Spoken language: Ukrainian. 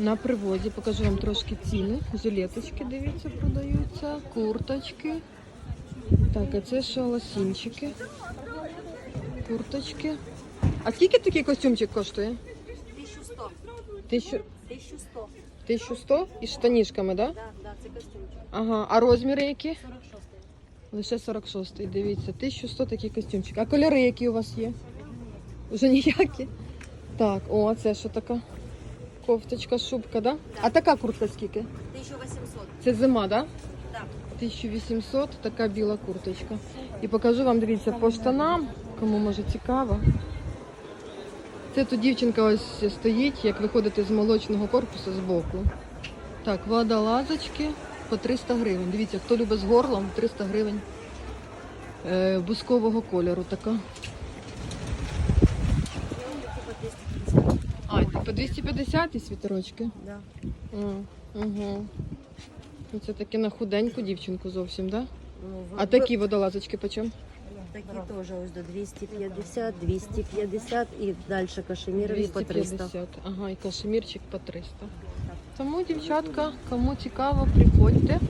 На привозі покажу вам трошки ціни. Жилеточки, дивіться, продаються, курточки. Так, а це що лосінчики. Курточки. А скільки такий костюмчик коштує? 1100. Тисячу... 1100. 1100 із штанішками, так? Да? Да, да, це костюмчик. Ага, а розміри які? 46. Лише 46 дивіться, 1100 такий костюмчик. А кольори які у вас є? Уже ніякі. Так, о, це що така? Кофточка, шубка, да? А така куртка скільки? 1800. Це зима, да? Так. 1800, така біла курточка. І покажу вам, дивіться, по штанам, кому може цікаво. Це тут дівчинка ось стоїть, як виходите з молочного корпусу з боку. Так, водолазочки по 300 гривень. Дивіться, хто любить з горлом, 300 гривень. Е, бускового кольору така. А, це по 250 і світерочки. Да. Угу. Це таке на худеньку дівчинку зовсім, да? Ну, А такі водолазочки по чому? Такі теж ось до 250, 250 і далі кашемірові по 300. 250. Ага, і кашемірчик по 300. Тому, дівчатка, кому цікаво, приходьте.